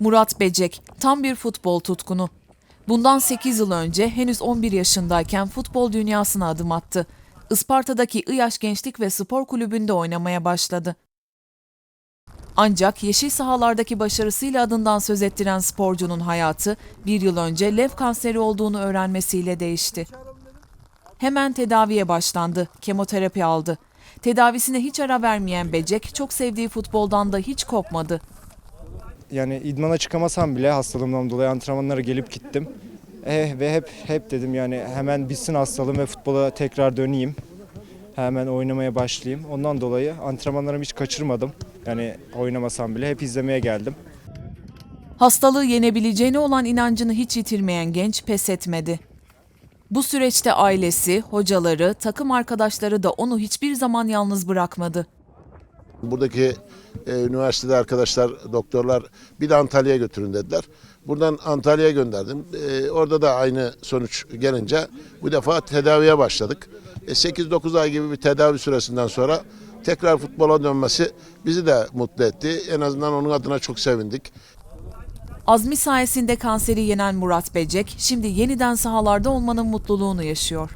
Murat Becek tam bir futbol tutkunu. Bundan 8 yıl önce henüz 11 yaşındayken futbol dünyasına adım attı. Isparta'daki İyaş Gençlik ve Spor Kulübü'nde oynamaya başladı. Ancak yeşil sahalardaki başarısıyla adından söz ettiren sporcunun hayatı bir yıl önce lev kanseri olduğunu öğrenmesiyle değişti. Hemen tedaviye başlandı, kemoterapi aldı. Tedavisine hiç ara vermeyen Becek çok sevdiği futboldan da hiç kopmadı. Yani idmana çıkamasam bile hastalığımdan dolayı antrenmanlara gelip gittim. Eh, ve hep hep dedim yani hemen bitsin hastalığım ve futbola tekrar döneyim. Hemen oynamaya başlayayım. Ondan dolayı antrenmanlarımı hiç kaçırmadım. Yani oynamasam bile hep izlemeye geldim. Hastalığı yenebileceğine olan inancını hiç yitirmeyen genç pes etmedi. Bu süreçte ailesi, hocaları, takım arkadaşları da onu hiçbir zaman yalnız bırakmadı. Buradaki e, üniversitede arkadaşlar, doktorlar bir de Antalya'ya götürün dediler. Buradan Antalya'ya gönderdim. E, orada da aynı sonuç gelince bu defa tedaviye başladık. E, 8-9 ay gibi bir tedavi süresinden sonra tekrar futbola dönmesi bizi de mutlu etti. En azından onun adına çok sevindik. Azmi sayesinde kanseri yenen Murat Becek, şimdi yeniden sahalarda olmanın mutluluğunu yaşıyor.